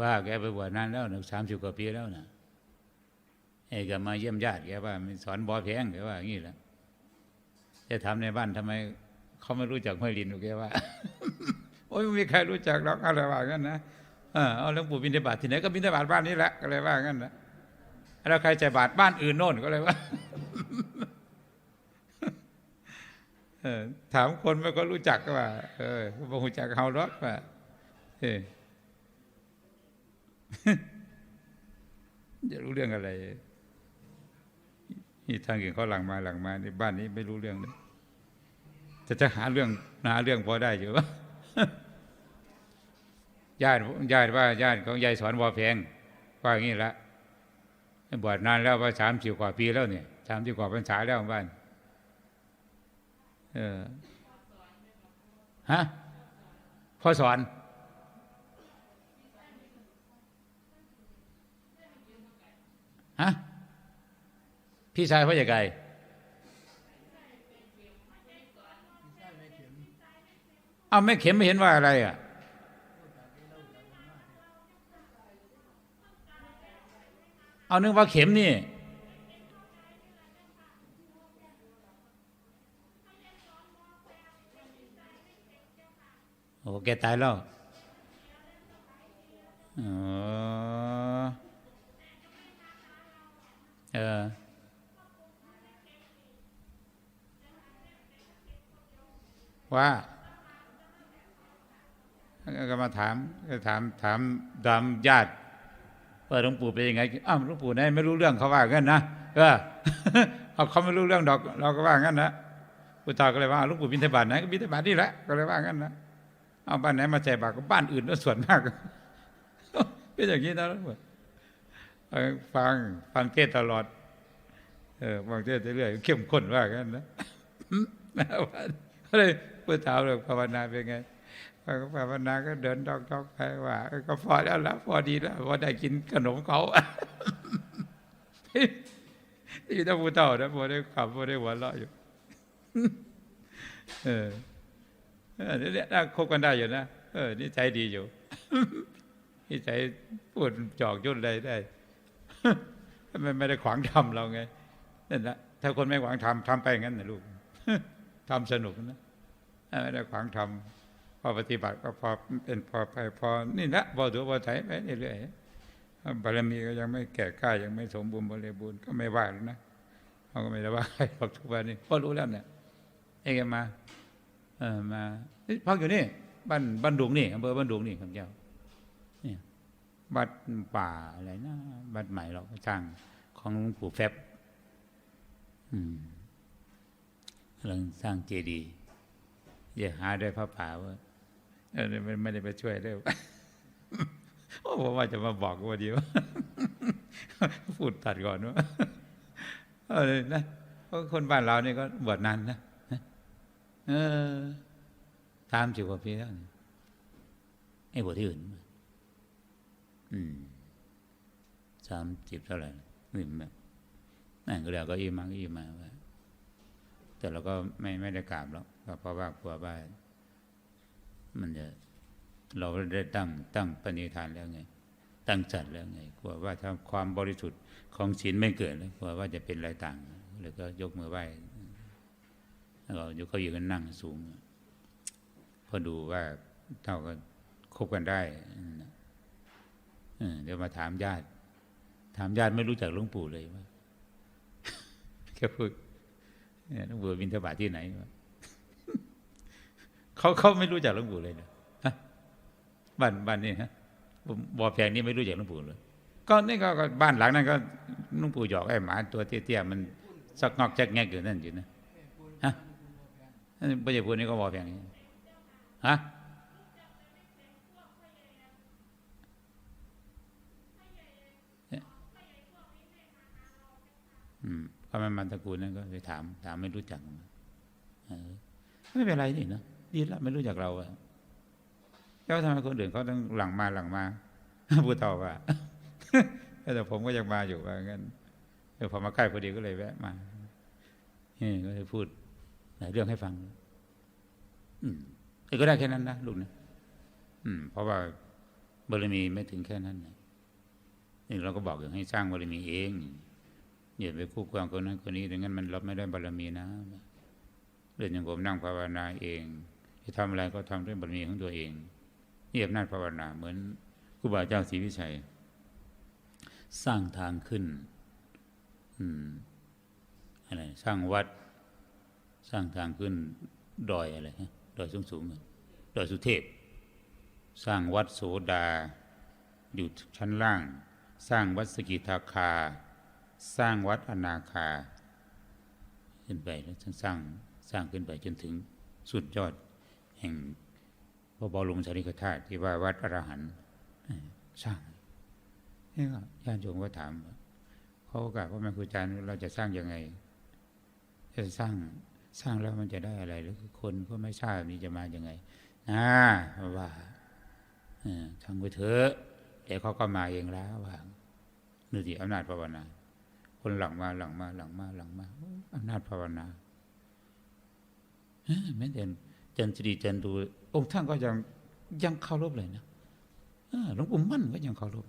ว่าแกไปบวชนานแล้วนะสามสิบกว่าปีแล้วนะไอ้ก็มาเยี่ยมญาติแกว่าสอนบอแพงแกว่าอย่างนี้แหละจะทำในบ้านทำไมเขาไม่รู้จักห้วยลินแกว่า โอ้ยไม่มีใครรู้จักหรอกอะไรว่างั้นนะเอเอาหลวงปู่บินทบาทที่ไหนก็บินทบาทบ้านนี้แหละก็เลยว่างั้นนะแล้วใครจะบาทบ้านอื่นโน่นก็เลยว่าถามคนไม่ก็รู้จักก็ว่า เออบ่รู้จักเฮาหรอกว่าเออ จะรู้เรื่องอะไรนี่ทางอื่นเขาหลังมาหลังมาในบ้านนี้ไม่รู้เรื่องเลยจะจะหาเรื่องหาเรื่องพอได้อยู่วะญาติญาติว่าญาติของยายสอนวอแพงว่าอย่างนี้ละบวชนานแล้วว่าสามสิบกว่าปีแล้วเนี่ยสามสิบกว่าพรรษาแล้วบ้าน เออฮะพ่อสอน ฮะพี่ชายพ่อใหญ่ไก่เอาแม่เข็มไม่เห็นว่าอะไรอะเอานึกว่าเข็มนี่โอ้แกตายแล้วอ๋อ เออว่าก็มาถามก็ถามถามถามญาติว่าหลวงปู่เป็นยังไงอ้าวหลวงปู่ไหนไม่รู้เรื่องเขาว่างั้นนะเออเอาเขาไม่รู้เรื่องดอก เราก็ว่างั้นนะพุทธาก็เลยว่าหลวงปู่บิณฑบาตไหนก็บิณฑบาตนี่แหละก็เลยว่างั้นนะเอาบ้านไหนมาใส่บาตรก็บ้านอื่นก็ส่วนมากเป็นอย่างนี้นะหลวงปู่ ฟังฟังเทศตลอด เออฟังเทศเรื่อยเข้มข้นว่างั้นนะก็เลยพุทธาเลยภาวนาเป็นไงภาวนาก็เดินดอกๆไปว่าก็พอแล้วละพอดีแล้วพอได้กินขนมเขาที่ต้องพูดต่านะพอได้ขับพอได้หัวเราะอยู่เออเออเนี่ยน่าคบกันได้อยู่นะเออนี่ใจดีอยู่นี่ใจพูดจอกยุ่นอะไรได้ ไม่ไม่ได้ขวางทำเราไงนั่นแหละถ้าคนไม่ขวางทำทำไปงั้นนะลูกทำสนุกนะไม่ได้ขวางทำพอปฏิบัติก็พอเป็นพอไปพอนี่นะพอถือพอไถไปเรื่อยๆบารมีก็ยังไม่แก่กล้ายังไม่สมบูรณ์บริบูรณ์ก็ไม่ว่าแล้วนะเขาก็ไม่ได้ว่าใครหรอกทุกวันนี้พอรู้แล้วเนี่ยเองมาเออมาพักอยู่นี่บ้านบ้านดุงนี่อำเภอบ้านดุงนี่คำเจ้า บัดป่าอะไรนะบัดใหม่เราก็สร้างของหลวงปู่แฟบอืมกำลังสร้างเจดีย์อย่าหาได้พระป่าว่าไม่ไม่ได้ไปช่วยด้วยโอ้ผมว่าจะมาบอกว่าดีว่าพูดตัดก่อนว่าเออนะเพราะคนบ้านเราเนี่ยก็บวชนานนะเออตามสิบกว่าปีแล้วนี่ไอ้บวชที่อื่น สามสิบเท่าไหร่นี่มันนั่นก็แล้วก็อีมังอีมาว่าแต่เราก็ไม่ไม่ได้กราบแล้วก็เพราะว่ากลัวว่ามันจะเราได้ตั้งตั้งปณิธานแล้วไง ตั้งจัดแล้วไงกลัวว่าถ้าความบริสุทธิ์ของศีลไม่เกิดเลยกลัวว่าจะเป็นอะไรต่างเลยก็ยกมือไหว้แล้วก็ยกเขาอยู่กันนั่งสูงพอดูว่าเท่าก็คบกันได้ เดี๋ยวมาถามญาติ ถามญาติไม่รู้จักหลวงปู่เลยว่าแค่พูดเนี่ยหลวงปู่บินทบาทที่ไหนวะเขาเขาไม่รู้จักหลวงปู่เลยนะฮะบ้านบ้านนี่ฮะบ่อแพงนี่ไม่รู้จักหลวงปู่เลย ก็นี่ก็บ้านหลังนั้นก็หลวงปู่หยอกไอ้หมาตัวเตี้ยๆมันสักงอกแจ๊กแงกอยู่นั่นอยู่นะฮะนั่นไม่ใช่พูดนี่ก็บ่อแพงนะฮะ อืมพอมันมันตระกูลนั้นก็ไปถาม ถามไม่รู้จักไม่เป็นไรนี่เนาะดีล้วไม่รู้จักเราอะแล้วทำไมคนอื่นเขาต้องหลังมาหลังมาพูดต่อว่าแต่ผมก็ยังมาอยู่ว่างั้นเออพอมาใกล้พอดีก็เลยแวะมาเฮ้ก็เลยพูดหลายเรื่องให้ฟัง อืมก็ได้แค่นั้นนะลูกนะอืม เพราะว่าบารมีไม่ถึงแค่นั้นนะนี่เราก็บอกอย่างให้สร้างบารมีเอง อย่าไปคู่ควงคนนั้นคนนี้ดังนั้นมันรับไม่ได้บารมีนะเรื่องอย่างผมนั่งภาวนาเองจะทำอะไรก็ทำด้วยบารมีของตัวเองนี่อำนาจภาวนาเหมือนครูบาเจ้าศรีวิชัย สร้างทางขึ้น อืมอะไรสร้างวัด สร้างทางขึ้น ดอยอะไรฮะดอยสูงสูงดอยสุเทพ สร้างวัดโสดา อยู่ชั้นล่าง สร้างวัดสกิทาคา สร้างวัดอนาคาขึ้นไปแล้วสร้างสร้างขึ้นไปจนถึงสุดยอดแห่งพระบรมสารีริกธาตุที่ว่าวัดอรหันต์สร้างนี่ก็ญาติโยมก็ถามเขาโอกาสว่าแม่ครูอาจารย์เราจะสร้างยังไงจะสร้างสร้างแล้วมันจะได้อะไรหรือคนก็ไม่ทราบนี่จะมาอย่างไงนะว่าเออทำไปเถอะเดี๋ยวเขาก็มาเองแล้วว่านี่สิอำนาจภาวนา คนหลังมาหลังมาหลังมาหลังมาอำนาจภาวนาแม้แต่จันทรีจันดู องค์ท่านก็ยังยังเคารพเลยนะหลวงปู่มั่นก็ยังเคารพ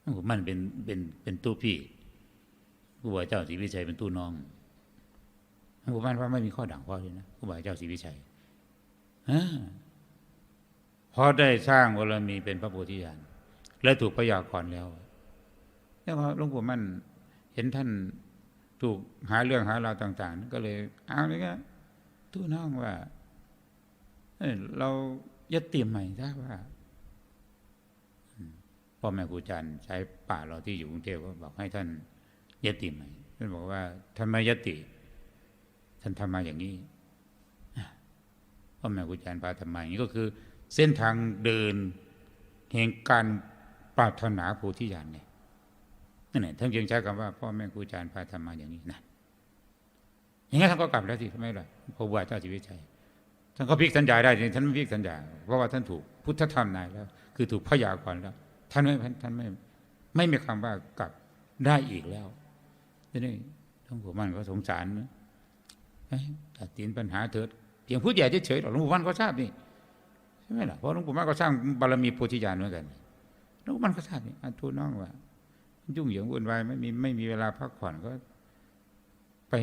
หลวงปู่มั่นเป็นเป็นเป็นตู้พี่ครูบาเจ้าศรีวิชัยเป็นตู้น้องหลวงปู่มั่นว่าไม่มีข้อด่างข้อเลยนะครูบาเจ้าศรีวิชัยอพอได้สร้างบารมีเป็นพระโพธิญาณและถูกพยากรแล้วแล้วหลวงปู่มั่น เห็นท่านถูกหาเรื่องหาราวต่าง ๆ ก็เลยเอาเลยก็ตู้น้องว่าเรายัดเตรียมใหม่ถ้าว่าพ่อแม่ครูอาจารย์ใช้ป่าเราที่อยู่กรุงเทพก็บอกให้ท่านยัดติใหม่ท่านบอกว่าท่านไม่ยัดติท่านทำมาอย่างนี้พ่อแม่ครูอาจารย์พาทำมาอย่างนี้ก็คือ เส้นทางเดินแห่งการปรารถนาโพธิญาณเนี่ย นั่นแหละท่านยังใช้คำว่าพ่อแม่ครูอาจารย์พาทำมาอย่างนี้นะอย่างนี้ท่านก็กลับแล้วสิทำไมล่ะพระบาเจ้าชีวิตชัยท่านก็พิกสัญญาได้ท่านไม่พิกสัญญาเพราะว่าท่านถูกพุทธธรรมนายแล้ว คือถูกพยากรณ์แล้ว ท่านไม่ท่านไม่ไม่มีคำว่ากลับได้อีกแล้วนี้ท่านผู้มันก็สงสารนะเอ้ตัดสินปัญหาเถิดเพียงพูดใหญ่เฉยๆหรอกหลวงปู่มันก็ทราบนี่ใช่ไหมล่ะเพราะหลวงปู่มันก็สร้างบารมีโพธิญาณเหมือนกันหลวงปู่มันก็ทราบนี่อะทูน้องว่า ยุ่งเหยิงวุ่นวายไม่มีไม่มีเวลาพักผ่อนก็ ไป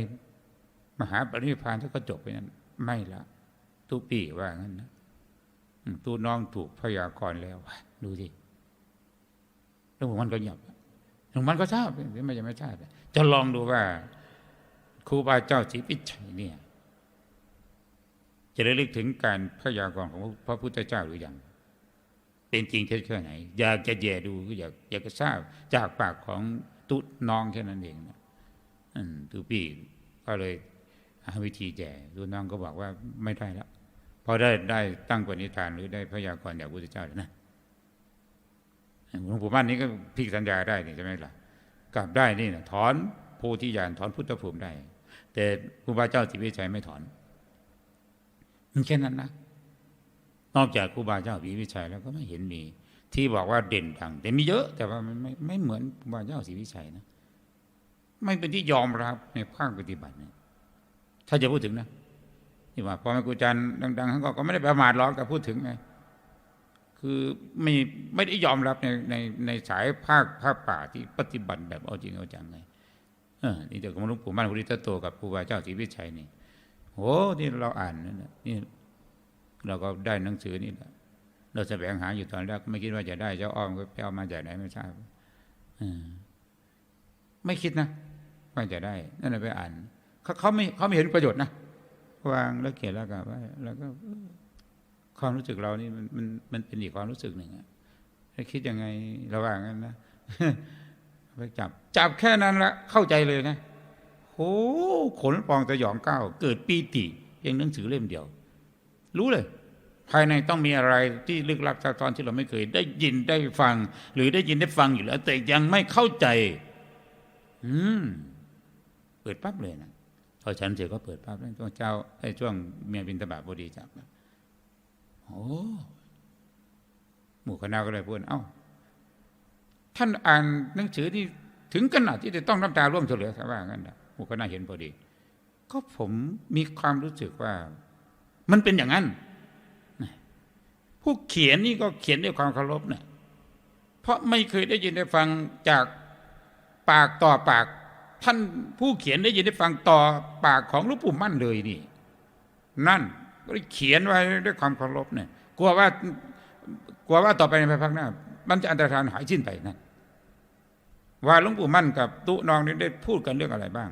มหาปรินิพานถ้าก็จบไปนั้น ไม่ละตุปีว่างั้นนะตูน้องถูกพยากรณ์แล้วดูสิแล้วมมันก็เงียบหลวงมันก็ทราบหรือไม่จะไม่ทราบจะลองดูว่าครูบาเจ้าศรีพิชัยเนี่ย จะได้ลึกถึงการพยากรณ์ของพระพุทธเจ้าหรือยัง เป็นจริงแค่ไหน อยากจะแย่ดูอยากอยากจะทราบจากปากของตุ๊น้องแค่นั้นเองนะอืมตุพี่ก็เลยหาวิธีแย่ตุน้องก็บอกว่าไม่ได้แล้วพอได้ได้ตั้งปณิธานหรือได้พยากรณ์จากพระพุทธเจ้าแล้วนะหลวงปู่มั่นนี้ก็พลิกสัญญาได้นี่ใช่ไหมล่ะกลับได้นี่นะถอนโพธิญาณถอนพุทธภูมิได้ แต่ครูบาเจ้าสิวิชัยไม่ถอนมันแค่นั้นนะ นอกจากครูบาเจ้าศรีวิชัยแล้วก็ไม่เห็นมี ที่บอกว่าเด่นดัง แต่มีเยอะ แต่ว่ามันไม่ไม่เหมือนครูบาเจ้าศรีวิชัยนะ ไม่เป็นที่ยอมรับในภาคปฏิบัติเนี่ยถ้าจะพูดถึงนะที่ว่าพอแม่ครูอาจารย์ดังๆท่านก็ก็ไม่ได้ประมาทหรอกแต่พูดถึงไงคือไม่ไม่ได้ยอมรับในในในสายภาคภาคป่าที่ปฏิบัติแบบเอาจริงเอาจังไงเออนี่เดี๋ยวของหลวงปู่มั่นพุทธโตกับครูบาเจ้าศรีวิชัยนี่โหนี่เราอ่านนั่นนี่ เราก็ได้หนังสือนี่แหละเราแสวงหาอยู่ตอนแรกไม่คิดว่าจะได้เจ้าอ้อมก็ไปเอามาจากไหนไม่ทราบไม่คิดนะว่าจะได้ นั่นแหละไปอ่านเขาเขาไม่เขาไม่เห็นประโยชน์นะวางแล้วเขียนแล้วก็ไว้แล้วก็ความรู้สึกเรานี่มันมันมันเป็นอีกความรู้สึกหนึ่งอะถ้าคิดยังไงระหว่างนั้นนะไปจับ จับแค่นั้นละเข้าใจเลยนะโอ้ขนปองตะยองก้าวเกิดปีติเพียงหนังสือเล่มเดียว รู้เลย ภายในต้องมีอะไรที่ลึกลับซับซ้อนที่เราไม่เคย ได้ยินได้ฟัง หรือได้ยินได้ฟังอยู่แล้ว แต่ยังไม่เข้าใจ อืม เปิดปั๊บเลยนะพอฉันเสร็จก็เปิดปั๊บแล้วช่วงเจ้าไอ้ช่วงเมียบินตบาบดีจับโอ้หมู่คณะก็เลยพูดเอ้าท่านอ่านหนังสือที่ถึงขนาดที่จะต้องน้ำตาร่วมเฉลยถ้าว่างั้นนะหมู่คณะเห็นพอดี ก็ผมมีความรู้สึกว่า มันเป็นอย่างนั้นผู้เขียนนี่ก็เขียนด้วยความเคารพเนี่ยเพราะไม่เคยได้ยินได้ฟังจากปากต่อปาก ท่านผู้เขียนได้ยินได้ฟังต่อปากของหลวงปู่มั่นเลยนี่ นั่นก็เขียนไว้ด้วยความเคารพเนี่ยกลัวว่ากลัวว่าต่อไปในภายภาคหน้ามันจะอันตรธานหายสิ้นไปนั่นว่าหลวงปู่มั่นกับตุนองนี่ได้พูดกันเรื่องอะไรบ้าง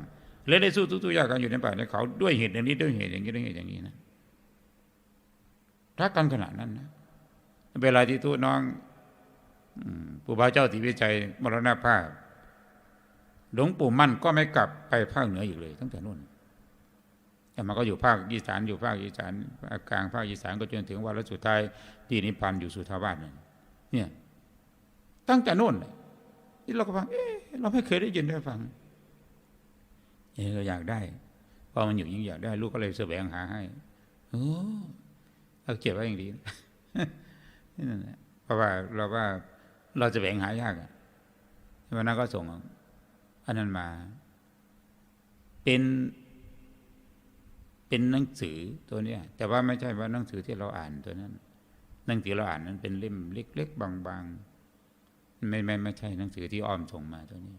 และได้สู้ทุกทุกอย่างกันอยู่ในป่าในเขาด้วยเหตุอย่างนี้ด้วยเหตุอย่างนี้ด้วยเหตุอย่างนี้นะ รักกันขนาดนั้นนะเวลาที่ตุน้องปู่บาเจ้าติวิจัยมรณภาพหลวงปู่มั่นก็ไม่กลับไปภาคเหนืออีกเลย ตั้งแต่นู่นแต่มันก็อยู่ภาคอีสานอยู่ภาคอีสานภาคกลางภาคอีสานก็จนถึงวันละสุดท้ายที่นิพพานอยู่สุทาวาสนั่นเนี่ยตั้งแต่นู่นเลยที่เราก็ฟังเอ๊ะเราไม่เคยได้ยินได้ฟังเออเราอยากได้พอมันอยู่ยิ่งอยากได้ ลูกก็เลยแสวงหาให้โอ้ เราเก็บไว้อย่างดีนั่นแหละเพราะว่าเราว่าเราจะแสวงหายากอะวันนั้นก็ส่งอันนั้นมา เป็นเป็นหนังสือตัวเนี้ย แต่ว่าไม่ใช่ว่าหนังสือที่เราอ่านตัวนั้น หนังสือเราอ่านนั้นเป็นเล่มเล็ก ๆ บางๆไม่ไม่ไม่ใช่หนังสือที่อ้อมส่งมาตัวนี้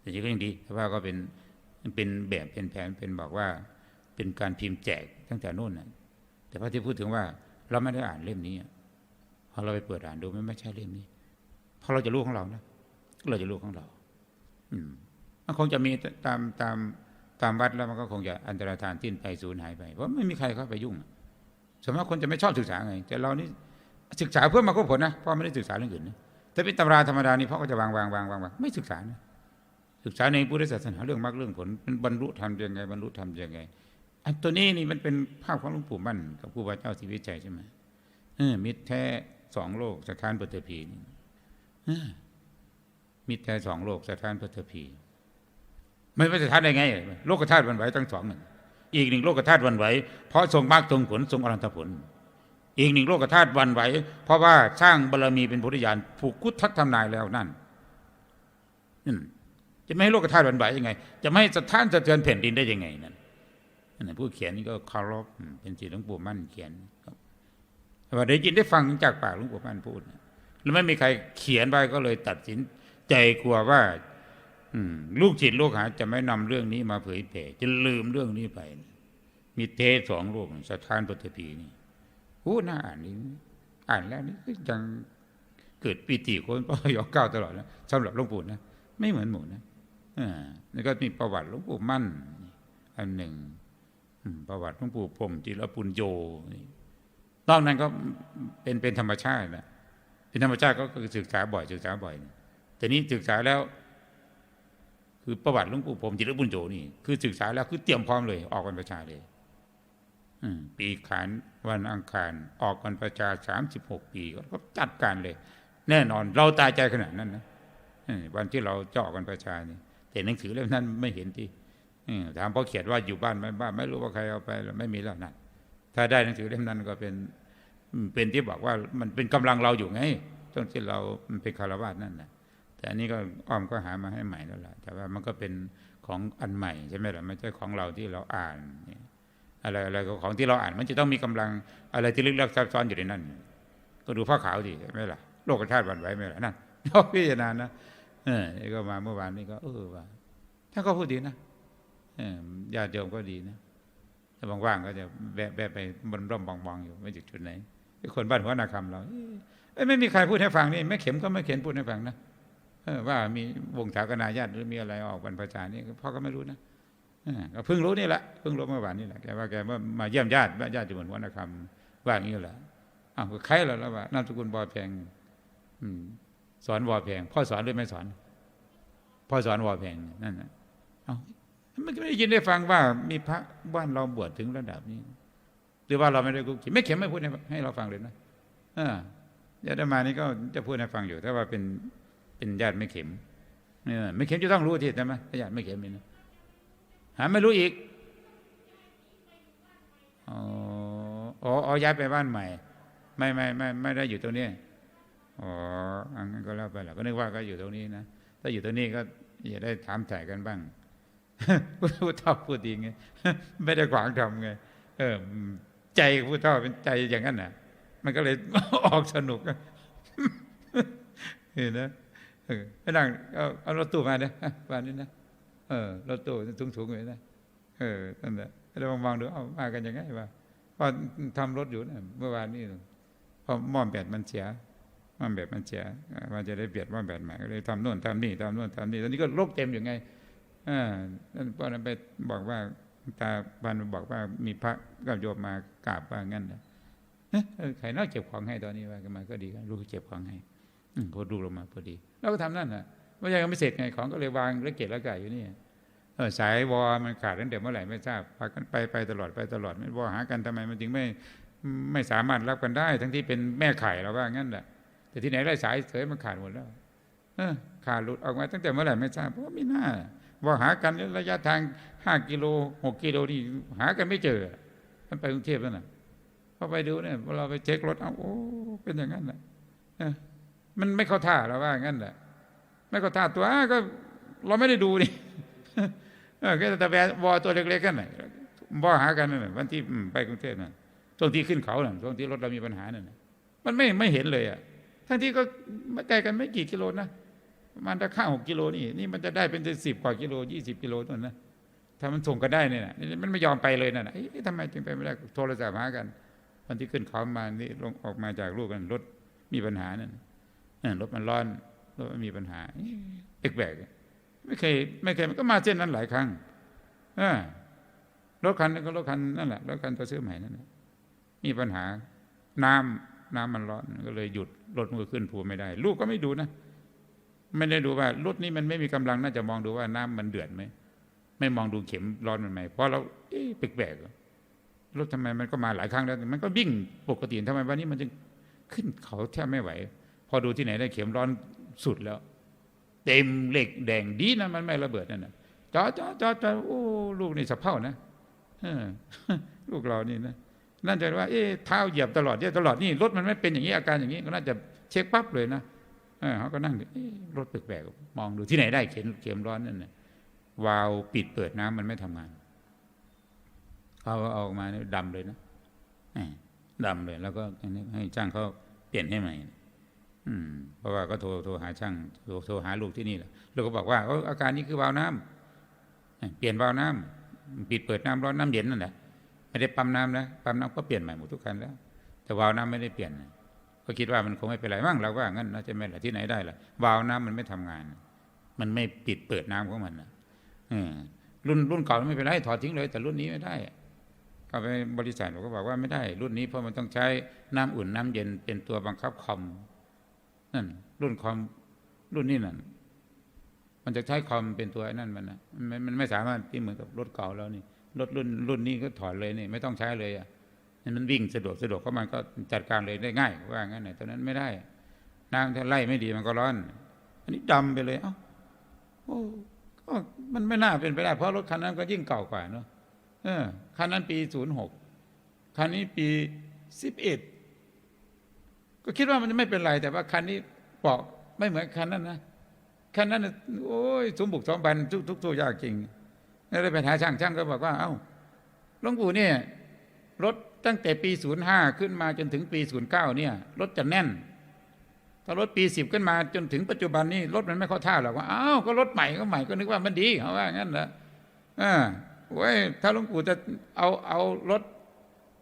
แต่จริงก็ยังดีแต่ว่าก็เป็นเป็นแบบเป็นแผนเป็นบอกว่า เป็นการพิมพ์แจกตั้งแต่นู่นน่ะ แต่พระที่พูดถึงว่า เราไม่ได้อ่านเล่มนี้พอเราไปเปิดอ่านดูไม่ไม่ใช่เล่มนี้เพราะเราจะรู้ของเรานะเราจะรู้ของเรา อืมมันคงจะมีตามตามตามวัดแล้วมันก็คงจะอันตรธานทิ้นไปสูญหายไปเพราะไม่มีใครเข้าไปยุ่งสมมติคนจะไม่ชอบศึกษาไง แต่เรานี่ศึกษาเพื่อมาก็ผลนะเพราะไม่ได้ศึกษาเรื่องอื่นนะแต่เป็นตำราธรรมดานี่พราะก็จะวางวางวางวางวางไม่ศึกษานะศึกษาในพุทธศาสนาเรื่องมรรคเรื่องผลเป็นบรรลุธรรมยังไงบรรลุธรรมยังไง อันตัวนี้นี่มันเป็นภาพของหลวงปู่มั่นกับครูบาเจ้าศรีวิจัยใช่ไหมเออมิตรแท้สองโลกสถานปฐพีนี่เออมิตรแท้สองโลกสถานปฐพีไม่ไม่สถานได้ไง โลกธาตุวันไหวทั้งสองหนึ่งอีกหนึ่งโลกธาตุวันไหวเพราะทรงมรรคทรงผลทรงอรันตผล อีกหนึ่งโลกธาตุวันไหวเพราะว่าสร้างบารรมีเป็นพุทธญาณผูกคุดทักทำนายแล้วนั่นจะไม่ให้โลกธาตุวันไหวยังไง จะไม่ให้สะท้านสะเทือนแผ่นดินได้ยังไงนั่น ผู้เขียนนี่ก็เคารพเป็นจิตหลวงปู่มั่นเขียนว่าได้ยินได้ฟังจากปากหลวงปู่มั่นพูดแล้วไม่มีใครเขียนไปก็เลยตัดสินใจกลัวว่า อืลูกจิตลูกหาจะไม่นำเรื่องนี้มาเผยแผ่จะลืมเรื่องนี้ไป มีเทสองโลกสถานปฐพีนี่โอ้น่าอ่านนี่อ่านแล้วนี่ยังเกิดปีติคนปยอเก้าตลอดนะสำหรับหลวงปู่นะไม่เหมือนหมู่นะอ่านี่ก็มีประวัติหลวงปู่มั่น อันหนึ่ง ประวัติหลวงปู่พรมจิรปุญโยนอกนั้นก็เป็นเป็นธรรมชาตินะเป็นธรรมชาติก็คือศึกษาบ่อยศึกษาบ่อย แต่นี้ศึกษาแล้ว คือประวัติหลวงปู่พรมจิรปุญโยนี่ คือศึกษาแล้วคือเตรียมพร้อมเลย ออกวันประชาเลยปีขานวันอังคาร ออกวันประชาสามสิบหกปีก็จัดการเลย แน่นอนเราตายใจขนาดนั้นนะวันที่เราเจาะกันประชานี่แต่หนังสือเล่มนั้นไม่เห็นที่ ถามพ่อเขียนว่าอยู่บ้านไม่บ้าน ไม่รู้ว่าใครเอาไปไม่มีแล้วนะถ้าได้หนังสือเล่มนั้นก็เป็นเป็นที่บอกว่ามันเป็นกำลังเราอยู่ไงตอนที่เราเป็นคารวะนั่นนะแต่อันนี้ก็อ้อมก็หามาให้ใหม่แล้วล่ะแต่ว่ามันก็เป็นของอันใหม่ใช่ไหมล่ะไม่ใช่ของเราที่เราอ่านอะไรอะไรของที่เราอ่าน มันจะต้องมีกำลังอะไรที่ลึกลับซับซ้อนอยู่ในนั้น ก็ดูผ้าขาวดิใช่ไหมล่ะโลกธาตุวันไหวไหมล่ะนั่นเราพิจารณานะเออก็มาเมื่อวานนี้ก็เออว่าท่านก็พูดดีนะ ญาติโยมก็ดีนะ ถ้าว่างๆก็จะแวะแวะไปบนร่มบองๆอยู่ไม่จุดจุดไหนคนบ้านหัวนาคำเราเอ้ไม่มีใครพูดให้ฟังนี่แม่เข็มก็ไม่เขียนพูดให้ฟังนะว่ามีวงศากนาญาติหรือมีอะไรออกบรรพชานี่พ่อก็ไม่รู้นะก็เพิ่งรู้นี่แหละเพิ่งรู้เมื่อวานนี่แหละแกว่าแกว่ามาเยี่ยมญาติญาติจุบนหัวนาคำว่าอย่างนี้แหละอ้าวใครแล้วแล้วว่านามสกุลบอแพงสอนวอแพงพ่อสอนหรือไม่สอนพ่อสอนวอแพงนั่นนะเอา ไม่ได้ยินได้ฟังว่ามีพระบ้านเราบวชถึงระดับนี้หรือว่าเราไม่ได้กุศลไม่เข็มไม่พูดให้เราฟังเลยนะอ่าญาติมานี่ก็จะพูดให้ฟังอยู่ถ้าว่าเป็นเป็นญาติไม่เข็มเนี่ยไม่เข็มจะต้องรู้ที่ใช่ไหมญาติไม่เข็มนี่นะหาไม่รู้อีกอ๋ออ๋อย้ายไปบ้านใหม่ ไม่ไม่ไม่ไม่ได้อยู่ตรงนี้อ๋ออันนั้นก็แล้วไปแหละก็นึกว่าก็อยู่ตรงนี้นะถ้าอยู่ตรงนี้ก็อย่าได้ถามถ่ายกันบ้าง ผู้เท่าพูดดีไงไม่ได้ขวางทำไงเออ ใจผู้เท่าเป็นใจอย่างนั้นน่ะ มันก็เลยออกสนุกเห็นนะเออไปนั่งเอาเอารถตู้มาเนี่ยบ้านนี้นะเออรถตู้สูงๆเลยนะเออนั่นแหละเรามองดูเอามากันยังไงวะพอทำรถอยู่นะเมื่อวานนี้พอหม้อแบตมันเสียหม้อแบตมันเสียมันจะได้เปลี่ยนหม้อแบตใหม่ก็เลยทำโน่นทำนี่ทำโน่นทำนี่ตอนนี้ก็โรคเต็มอยู่ไง อ่านั่นพอนั้นไปบอกว่าตาพันบอกว่ามีพระกับโยมมากราบว่างั้นนะเอ๊ะเออใครน่าเก็บของให้ตอนนี้ว่ากันมาก็ดีกันลูกเก็บของให้อืมพอดูลงมาพอดีเราก็ทำนั่นน่ะว่ายังไม่เสร็จไงของก็เลยวางแล้วเกะแล้วกายอยู่นี่เออสายวอมันขาดตั้งแต่เมื่อไหร่ไม่ทราบพากันไปไปตลอดไปตลอดไม่วอหากันทำไมมันจึงไม่ไม่สามารถรับกันได้ ทั้งที่เป็นแม่ไข่เราว่างั้นแหละแต่ที่ไหนได้สายเสยมันขาดหมดแล้วเออขาดหลุดออกมาตั้งแต่เมื่อไหร่ไม่ทราบเพราะไม่น่า วอหากันระยะทางห้ากิโลหกกิโลนี่หากันไม่เจอมันไปกรุงเทพแล้วน่ะพอไปดูเนี่ยเราไปเช็ครถเอาโอ้เป็นอย่างนั้นแหละมันไม่เข้าท่าเราว่างั้นแหละไม่เข้าท่าตัวก็เราไม่ได้ดูนี่เออแค่แต่แวอตัวเล็กๆกันน่ะวอหากันนั่นน่ะวันที่ไปกรุงเทพนั่นช่วงที่ขึ้นเขาน่ะช่วงที่รถเรามีปัญหานั่นน่ะมันไม่ไม่เห็นเลยอะทั้งที่ก็ไม่ไกลกันไม่กี่กิโลนะ ประมาณตะข้าหกกิโลนี่นี่มันจะได้เป็นสิบกว่ากิโลยี่สิบกิโลนั่นะถ้ามันส่งกันได้เนี่ยนะนี่มันไม่ยอมไปเลยนั่นน่ะเอ๊ะทำไมจึงไปไม่ได้โทรศัพท์หากันวันที่ขึ้นเขามานี่ลงออกมาจากลูกกันรถมีปัญหานั่นรถมันร้อนรถมันมีปัญหาเอกแบกไม่เคยไม่เคยมันก็มาเส้นนั้นหลายครั้งอรถคันนั้นก็รถคันนั่นแหละรถคันตัวซื้อใหม่นั่นแหละมีปัญหาน้ำน้ำมันร้อนก็เลยหยุดรถมันก็ขึ้นภูไม่ได้ ลูกก็ไม่ดูนะ ไม่ได้ดูว่ารถนี้มันไม่มีกำลังน่าจะมองดูว่าน้ำมันเดือดไหมไม่มองดูเข็มร้อนมันไหมเพราะเราเอ๊ะแปลกๆรถทำไมมันก็มาหลายครั้งแล้ว มันก็วิ่งปกติทำไมวันนี้มันจึงขึ้นเขาแทบไม่ไหว พอดูที่ไหนได้เข็มร้อนสุดแล้ว เต็มเหล็กแดงดีนะมันไม่ระเบิดนั่นนะจอจอจอจอโอ้ลูกนี่สะเพร่านะลูกเรานี่นะนั่นจะว่าเอ๊ะเท้าเหยียบตลอดเหยียตลอดนี่รถมันไม่เป็นอย่างนี้อาการอย่างนี้ก็น่าจะเช็คปั๊บเลยนะ เขาก็นั่งดูเอ๊ะรถแปลกๆมองดูที่ไหนได้เข็มเข็มร้อนนั่นน่ะวาล์วปิดเปิดน้ำมันไม่ทำงานเขาเอาออกมาเนี่ยดำเลยนะแหมดำเลย แล้วก็ให้จ้างเขาเปลี่ยนให้ใหม่อืม เพราะว่าก็โทรโทรหาช่างโทรโทรหาลูกที่นี่แหละลูกก็บอกว่าออาการนี้คือวาล์วน้ำเอ้ยเปลี่ยนวาล์วน้ำปิดเปิดน้ำร้อนน้ำเย็นนั่นแหละไม่ได้ปั๊มน้ำนะปั๊มน้ำก็เปลี่ยนใหม่หมดทุกคันแล้ว แต่วาล์วน้ำไม่ได้เปลี่ยนนะ ก็คิดว่ามันคงไม่เป็นไรมั้งเราว่างั้นนะจะไม่หละที่ไหนได้ล่ะวาล์วน้ำมันไม่ทำงาน มันไม่ปิดเปิดน้ำของมันนะรุ่นรุ่นเก่าไม่เป็นไรถอดทิ้งเลย แต่รุ่นนี้ไม่ได้ก็ไปบริษัทผมก็บอกว่าไม่ได้ รุ่นนี้เพราะมันต้องใช้น้ำอุ่นน้ำเย็นเป็นตัวบังคับคอมนั่นรุ่นคอมรุ่นนี้นั่นมันจะใช้คอมเป็นตัวนั่นมันนะมันมันไม่สามารถที่เหมือนกับรถเก่าแล้วนี่รถรุ่นรุ่นนี้ก็ถอดเลยนี่ ไม่ต้องใช้เลยอะ มันวิ่งสะดวกสะดวกเพราะมันก็จัดการเลยได้ง่าย ว่างั้นไหนตอนนั้นไม่ได้น้ำถ้าไล่ไม่ดีมันก็ร้อน อันนี้ดำไปเลยเอ้าโอ้ก็มันไม่น่าเป็นไปได้ เพราะรถคันนั้นก็ยิ่งเก่ากว่าเนาะเออคันนั้นปีศูนย์หกคันนี้ปีสิบเอ็ดก็คิดว่ามันจะไม่เป็นไร แต่ว่าคันนี้ปอกไม่เหมือนคันนั้นนะคันนั้นโอ้ยสมบุกสมบันทุกทุกทุกอยางจริงแล้วเลยไปหาช่างช่างก็บอกว่า เอ้าหลวงปู่เนี่ยรถ ตั้งแต่ปีศูนย์ห้าขึ้นมาจนถึงปีศูนย์เก้าเนี่ยรถจะแน่น ถ้ารถปีสิบขึ้นมาจนถึงปัจจุบันนี้รถมันไม่เข้าท่าหรอกว่าอ้าวก็รถใหม่ก็ใหม่ก็นึกว่ามันดีเขาว่างั้นเหรออ่าเว้ยถ้าหลวงปู่จะเอาเอารถ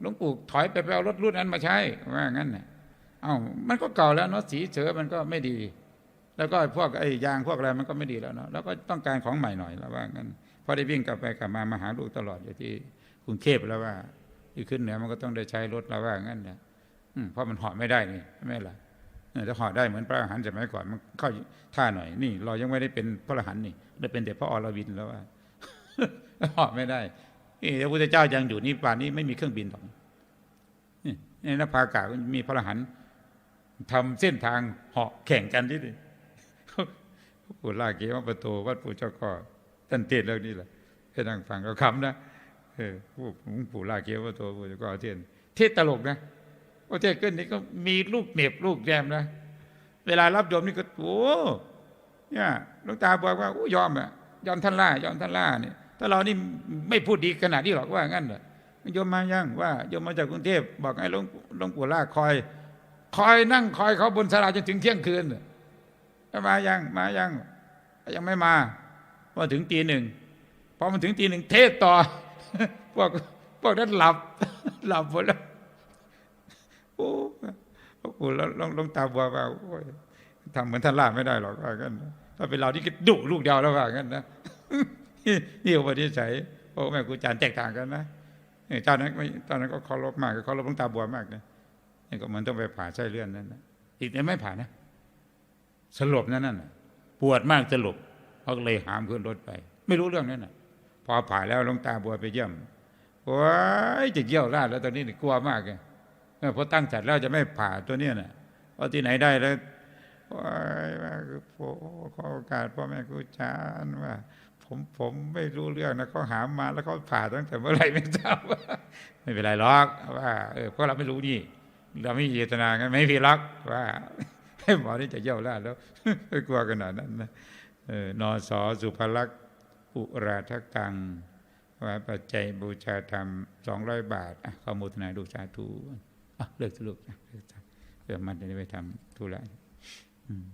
หลวงปู่ถอยไปไปเอารถรุ่นนั้นมาใช้ว่างั้นน่ะเอา้ามันก็เก่าแล้วเนาะสีเฉอมันก็ไม่ดี แล้วก็พวกไอ้ยางพวกอะไรมันก็ไม่ดีแล้วเนาะแล้วก็ต้องการของใหม่หน่อยแล้วว่างั้นพอได้วิ่งกลับไปกลับมามาหาลูกตลอดอยู่ที่กรุงเทพแล้วว่า ที่ขึ้นเหนือมันก็ต้องได้ใช้รถแล้วว่างั้นเนี่ยเพราะมันเหาะไม่ได้นี่ใช่ล่ะถ้าเหาะได้เหมือนพระอรหันต์สมัยก่อนมันเข้าท่าหน่อย นี่ เรายังไม่ได้เป็นพระอรหันต์นี่ได้เป็นแต่พระอรวินแล้วว่าเหาะไม่ได้นี่พระพุทธเจ้ายังอยู่นี่ป่านนี้ไม่มีเครื่องบินหรอกนี่ในนภากาศมีพระอรหันต์ทำเส้นทางเหาะแข่งกันที่นี่ปู่ลาเกวัประตูวัดปู่เจ้าก็ท่านเทศน์เรื่องนี้แหละให้นั่งฟังก็คำนะ เออผู้หลวงปู่ลาเกวัประตูปู่เจ้ก็เทศน์เทศตลกนะโอ้เทศขึ้นนี่ก็มีลูกเหน็บลูกแยมนะ เวลารับโยมนี่ก็โอ้เนี่ยหลวงตาบอกว่าโอ้ยอมอะยอมท่านล่ายอมท่านล่าเนี่ยถ้าเรานี่ไม่พูดดีขนาดนี้หรอกว่างั้นเหรอโยมมายังว่าโยมมาจากกรุงเทพบอกให้หลวงหลวงปู่ล่าคอย คอยนั่งคอยเขาบนศาลาจนถึงเที่ยงคืนมายังมายังยังไม่มาพอถึงตีหนึ่งพอมันถึงตีหนึ่งเทศต่อ พวกพวกนั้นหลับ หลับหมดแล้วโอ้โหลวงปู่แล้วลองลองตาบัวว่าโอ้ยทำเหมือนท่านล่าไม่ได้หรอกว่ากันถ้าเป็นเราที่ดุลูกเดียวแล้วว่ากันนะนี่อุปนิสัยพ่อแม่ครูอาจารย์แตกต่างกันนะเจ้านั้นไม่ตอนนั้นก็เคารพมากเคารพหลวงตาบัวมากนะนี่ก็เหมันต้องไปผ่าไส้เลื่อนนั่นนะอีกเนี่ยไม่ผ่านะสลบนั่นน่ะปวดมากสลบเขาเลยหามขึ้นรถไป ไม่รู้เรื่องนั้นน่ะ พอผ่าแล้วลงตาบัวไปเยี่ยมว้ายจะเยี่ยวราดแล้วตอนนี้นี่กลัวมากเลยเออพอตั้งจัดแล้วจะไม่ผ่าตัวเนี้ยน่ะเพราะที่ไหนได้แล้วว้ายว่าคือโอ้ขอโอกาสพ่อแม่ครูอาจารย์ว่า ผมผมไม่รู้เรื่องนะเขาหามมาแล้วเขาผ่าตั้งแต่เมื่อไหร่ไม่ทราบไม่เป็นไรหรอกว่าเออเพราะเราไม่รู้นี่ เราไม่เจตนากันไม่มีรักว่าให้หมอนี่จะเยี่ยวราดแล้วกลัวขนาดนั้นนะเออนอสอสุภลักษณ์ อุราทกังว่าปัจจัยบูชาธรรมสองร้อยบาทขอมูทนาดูสาธุเลิกสรุปนะเลิกสรุปเพื่อมันจะได้ไปทำธุระอืม